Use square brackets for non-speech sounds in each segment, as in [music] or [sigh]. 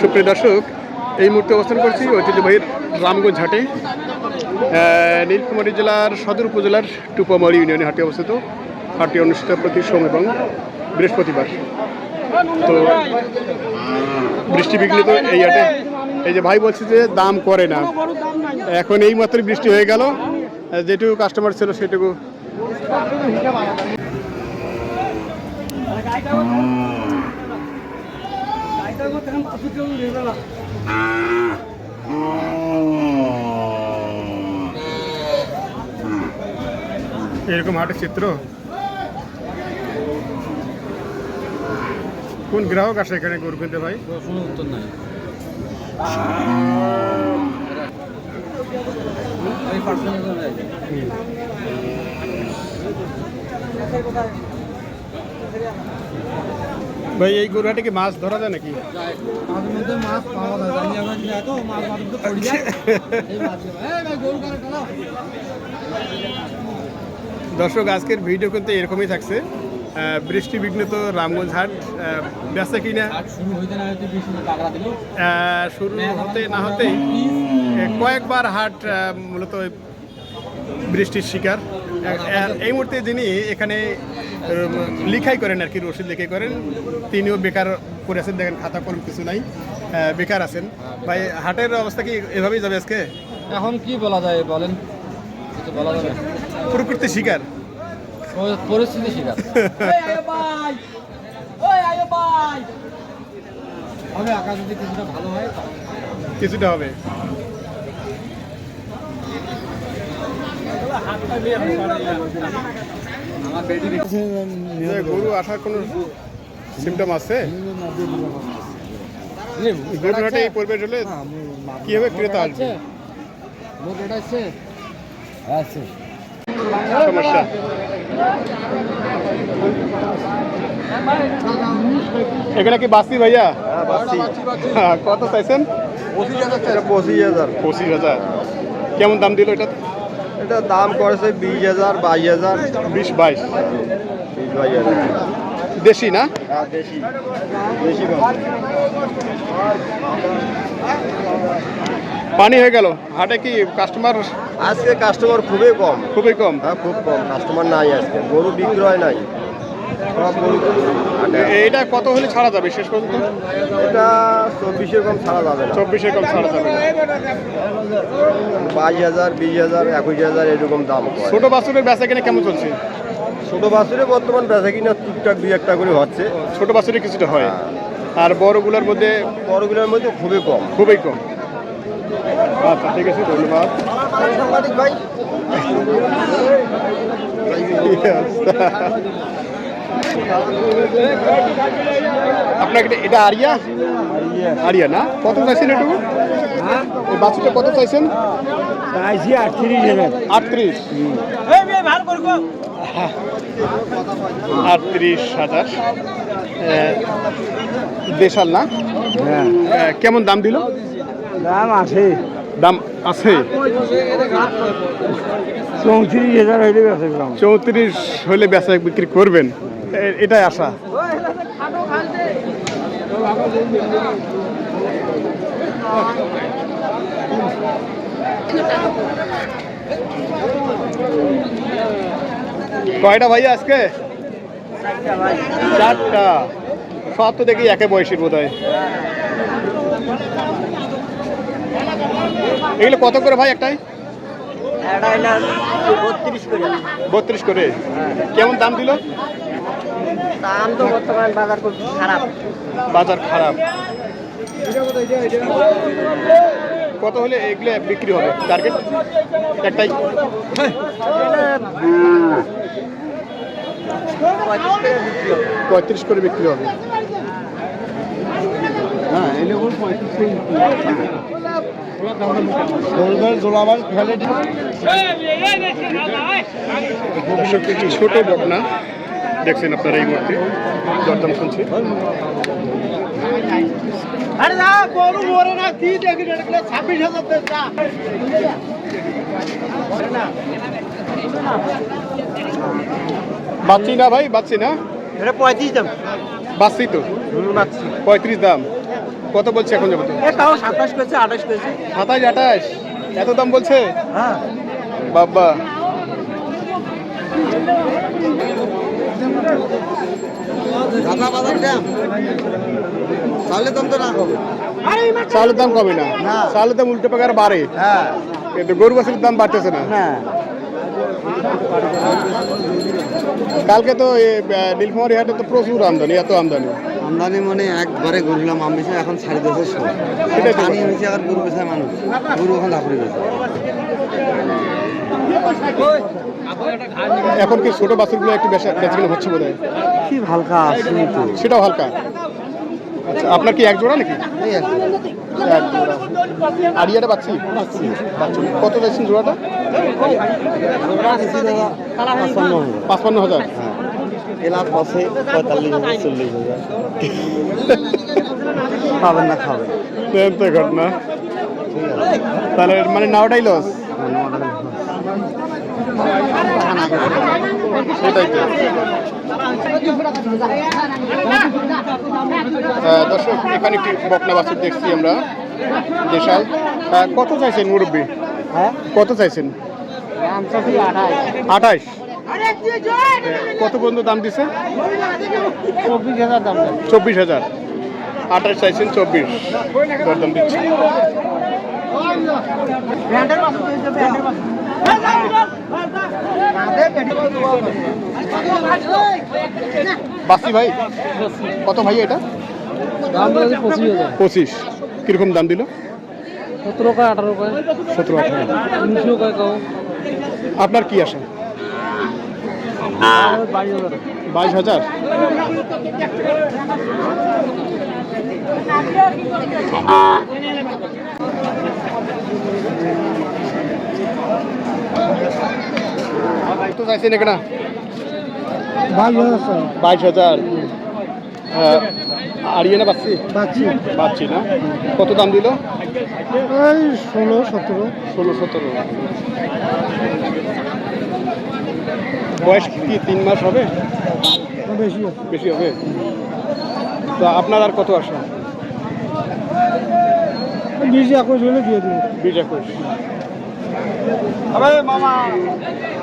সুপ্রিয় দর্শক, এই মুহূর্তে অবস্থান করছি ঐতিহ্যবাহীর রামগঞ্জ হাটে। নীলকুমারী জেলার সদর উপজেলার টুপামারি ইউনিয়নে হাটে অবস্থিত। হাটটি অনুষ্ঠিত প্রতি সোম এবং বৃহস্পতিবার। তো বৃষ্টি বিঘ্নিত এই হাটে। এই যে ভাই বলছে যে দাম করে না। এখন এই মাত্র বৃষ্টি হয়ে গেল। যেটুকু কাস্টমার ছিল সেটুকু এরকম হাটের চিত্র? কোন গ্রাহক আসে এখানে গরু কিনতে ভাই? কোনো উত্তর নাই ভাই, এই গরু হাটে কি মাছ ধরা যায় নাকি? দর্শক, আজকের ভিডিও কিন্তু এরকমই থাকছে। বৃষ্টি বিঘ্নিত রামগঞ্জ হাট বেচা কিনা। শুরু হতে না হতেই কয়েকবার হাট মূলত বৃষ্টির শিকার। এই মুহূর্তে যিনি এখানে লিখাই করেন আর কি রশিদ লিখাই করেন তিনিও বেকার করে আছেন দেখেন খাতা কলম কিছু নাই বেকার আছেন। ভাই হাটের অবস্থা কি এভাবেই যাবে আজকে? এখন কি বলা যায় বলেন? কিছু বলা যাবে না। প্রকৃতির শিকার। পরিস্থিতি শিকার। [laughs] হবে আকাশ যদি কিছুটা ভালো হয় কিছুটা হবে আমার বেটি যে গরু আসার কোনো সিমটম আছে? গরু হাটে এই পরিবেশ হলে কীভাবে ক্রেতা আসবে? সমস্যা। এখানে কি বাসি ভাইয়া? হ্যাঁ, কত চাইছেন? পঁচিশ হাজার পঁচিশ হাজার। কেমন দাম দিল এটা এটা দাম করেছে বিশ হাজার বাইশ হাজার। বিশ বাইশ। বিশ বাইশ হাজার। দেশি না? হ্যাঁ, দেশি। দেশি পানি হয়ে গেল। হাটে কি কাস্টমার আজকে কাস্টমার খুবই কম। খুবই কম? হ্যাঁ খুব কম। কাস্টমার নাই আজকে। গরু বিক্রয় নাই। এটা কত হলে ছাড়া যাবে শেষ পর্যন্ত? এটা চব্বিশের কম ছাড়া যাবে না। চব্বিশে কম ছাড়া যাবে বাইশ হাজার বিশ হাজার একুশ হাজার এরকম দাম। ছোট বাছুরের বেচা কিনে কেমন চলছে? ছোট বাছুরে বর্তমান বেচা কিনা টুকটাক দুই একটা করে হচ্ছে। ছোট বাছুরে কিছুটা হয়। আর বড়গুলোর মধ্যে? বড়গুলোর মধ্যে খুবই কম। খুবই কম। আচ্ছা ঠিক আছে ধন্যবাদ। ভাই। আপনাকে এটা- এটা আরিয়া? আরিয়া না? কত চাইছেন একটু এই বাছুরটা কত চাইছেন? আটত্রিশ আটত্রিশ। হাজার। আহ, দেশাল না? আহ, কেমন দাম দিল? দাম আছে। দাম আছে। চৌত্রিশ হাজার হইলে চৌত্রিশ হলে বেচা বিক্রি করবেন। এটাই আশা। কয়টা ভাই আজকে? চারটা। সব তো দেখি একে বয়সীর বোধ হয় এগুলো কত করে ভাই একটাই? বত্রিশ করে। বত্রিশ করে। কেমন দাম দিল? দাম তো বর্তমান বাজার খুব খারাপ। বাজার খারাপ। কত হলে এগুলো বিক্রি হবে? টার্গেট একটাই। পঁয়ত্রিশ করে বিক্রি হবে। হ্যাঁ এলে ওর পঁয়ত্রিশ ছোট বকনা দেখছেন আপনারা এই মুহূর্তে। দরদাম শুনছি। ছাব্বিশ বাচ্চি না। ভাই বাচ্চি না। এটা পঁয়ত্রিশ দাম। বাচ্চি তো। পঁয়ত্রিশ দাম। কত বলছে এখন যাব এ তাও সাতাশ করেছে আঠাশ করেছে। সাতাশ আঠাশ। এত দাম বলছে? হ্যাঁ। বাবা। বাজার দাম তো না চালের দাম কমে না। চালের দাম উল্টো পাকার বাড়ে। হ্যাঁ। কিন্তু গরু বাছুরের দাম বাড়তেছে না। কালকে তো এই, আহ, হাটে তো প্রচুর আমদানি এত আমদানি। আমদানি মানে একবারে গরুলাম আমি এখন ছাড়ি দিয়েছে সব। সেটাই পানি হয়েছে আর গরু বেচায় মানুষ। গরু এখন ধাপড়ে গেছে। এখন কি ছোট বাছুরগুলো একটু বেশি বেচাকেনা হচ্ছে বোধ হয় কি হালকা আসুন তো। সেটাও হালকা? আচ্ছা আপনার কি এক জোড়া। নাকি আড়িয়াটা পাচ্ছি কত চাইছেন জোড়াটা? পাঁচপান্ন হাজার। পাঁচপান্ন হাজার এলা পথে পঁয়তাল্লিশ হাজার চল্লিশ হাজার। পাবেন না খাবেন। ঘটনা। তাহলে মানে নাওটাই লস সেটাই তো দর্শক এখানে একটি বকনা বাছুর দেখছি আমরা দেশাল। কত চাইছেন মুরব্বী? হ্যাঁ? কত চাইছেন? আঠাইশ কত পর্যন্ত দাম দিছে? চব্বিশ হাজার। দাম চব্বিশ হাজার আঠাশ চাইছেন চব্বিশ। দরদাম দিচ্ছি। বাসি ভাই? কত ভাই এটা? দাম পঁচিশ পঁচিশ। কীরকম দাম দিল? সতেরো কয় আঠারো কয়। সতেরো আঠারো। উনিশশো কয় কাউ আপনার কি আশা? বাইশ হাজার বাইশ হাজার কত চাইছেন এখানে বাইশ হাজার স্যার। বাইশ হাজার। আড়িয়ে না পাচ্ছি পাচ্ছি পাচ্ছি না। কত দাম দিল? ওই ষোলো সতেরো। ষোলো সতেরো। বয়স কি তিন মাস হবে? বেশি বেশি হবে? তো আপনার আর কত আসা বিশ একুশ হলে দিয়ে দিন বিশ একুশ। সুপ্রিয়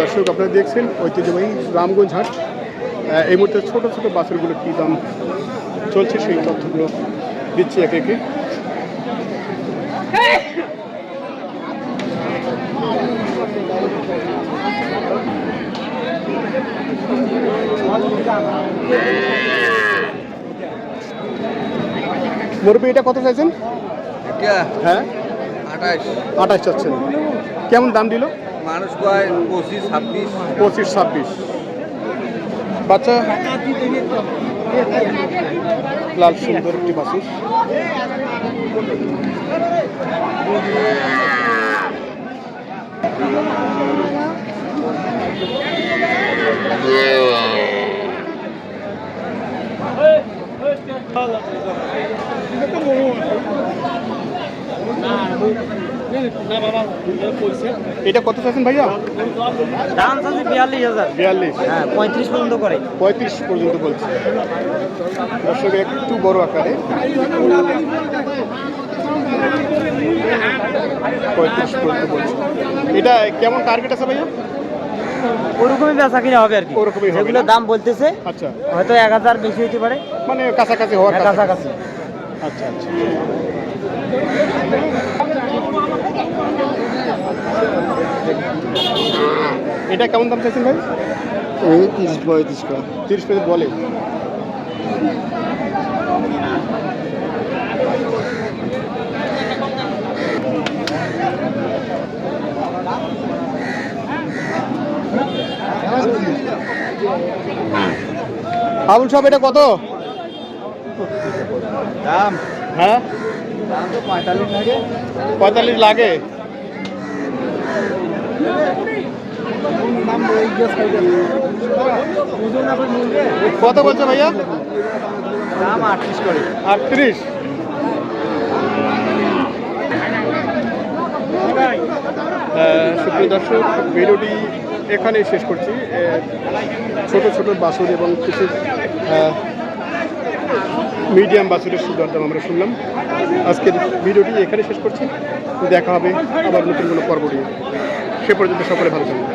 দর্শক, আপনারা দেখছেন ঐতিহ্যবাহী রামগঞ্জ হাট। এই মুহূর্তে ছোট ছোট বাছুরগুলো কী দাম চলছে সেই তথ্যগুলো দিচ্ছি একে একে। মুরব্বী এটা কত চাইছেন? হ্যাঁ? আঠাশ। আঠাশ চাচ্ছেন। কেমন দাম দিল? মানুষ কয় পঁচিশ ছাব্বিশ। পঁচিশ ছাব্বিশ। বাচ্চা? লাল সুন্দর একটি বাসুর। এটা কত চাচ্ছেন ভাইয়া? দাম আছে বিয়াল্লিশ হাজার। বিয়াল্লিশ। হ্যাঁ পঁয়ত্রিশ পর্যন্ত করে। পঁয়ত্রিশ পর্যন্ত বলছে। দর্শক একটু বড় আকারে। পঁয়ত্রিশ পর্যন্ত বলছে। এটা কেমন টার্গেট আছে ভাইয়া? ওরকমই বেচা কিনা হবে আর কি। ওরকমই হবে যেগুলো দাম বলতেছে আচ্ছা। হয়তো এক হাজার বেশি হতে পারে। মানে কাছাকাছি হওয়ার হ্যাঁ, কাছাকাছি। আচ্ছা আচ্ছা। এটা কেমন দাম চাইছেন ভাই? এই তিরিশ পঁয়ত্রিশ টাকা। তিরিশ পেজে বলে। আবুল সাহেব এটা কত? দাম। হ্যাঁ? দাম তো পঁয়তাল্লিশ লাগে। কত বলছে ভাইয়া? দাম আটত্রিশ করে। আটত্রিশ। সুপ্রিয় দর্শক ভিডিওটি এখানেই শেষ করছি। ছোট ছোট বাছুর এবং কিছু মিডিয়াম বাছুরের সুদরদাম আমরা শুনলাম। আজকের ভিডিওটি এখানে শেষ করছি। দেখা হবে আবার নতুন কোনো পর্ব নিয়ে। সে পর্যন্ত সকলে ভালো থাকবে